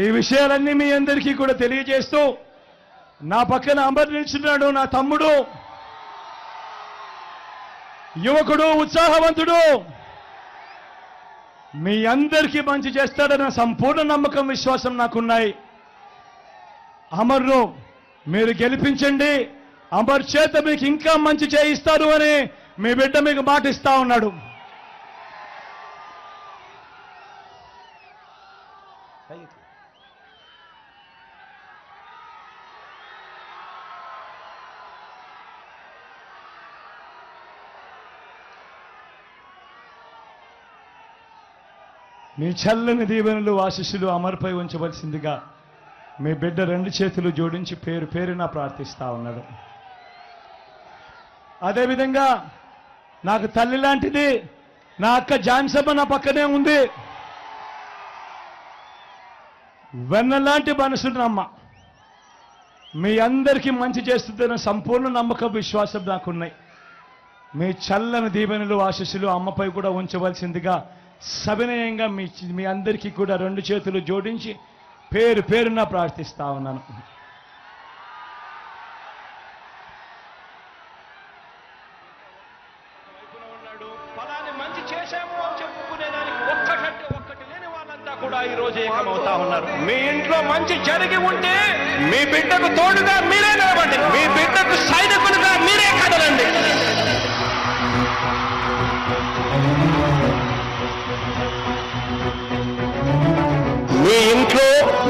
ఈ విషయాలన్నీ మీ అందరికీ కూడా తెలియజేస్తూ నా పక్కన అమర్ నిల్చున్నాడు నా తమ్ముడు. యువకుడు ఉత్సాహవంతుడు. మీ అందరికీ మంచి చేస్తాడన్న సంపూర్ణ నమ్మకం విశ్వాసం నాకున్నాయి. అమర్ను మీరు గెలిపించండి. అమర్ చేత మీకు ఇంకా మంచి చేయిస్తారు అని మీ బిడ్డ మీకు మాట ఇస్తా ఉన్నాడు మీ చల్లని దీవెనలు ఆశిస్సులు అమర్పై ఉంచవలసిందిగా మీ బిడ్డ రెండు చేతులు జోడించి పేరు పేరున ప్రార్థిస్తా ఉన్నాడు. అదేవిధంగా నాకు తల్లి లాంటిది నా అక్క జాన్సమ్మ నా పక్కనే ఉంది. వెన్నలాంటి మనసున్నమ్మ. మీ అందరికీ మంచి చేస్తుందన్న సంపూర్ణ నమ్మకం విశ్వాసం నాకున్నాయి. మీ చల్లని దీవెనలు ఆశీస్సులు అమ్మపై కూడా ఉంచవలసిందిగా సవినయంగా మీ మీ అందరికీ కూడా రెండు చేతులు జోడించి పేరు పేరున ప్రార్థిస్తా ఉన్నాను. మీ ఇంట్లో మంచి జరిగి ఉంటే మీ బిడ్డకు తోడుగా మీరే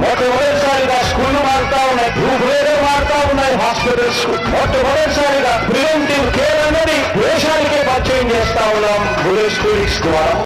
మొట్టమొదటిసారిగా స్కూల్ మారుతా ఉన్నాయి భూభేదం మారుతా ఉన్నాయి హాస్పిటల్స్ మొట్టమొదటిసారిగా ప్రివెంటివ్ కేర్ అనేది దేశానికే పరిచయం చేస్తా ఉన్నాం బులెట్ స్కూల్స్ ద్వారా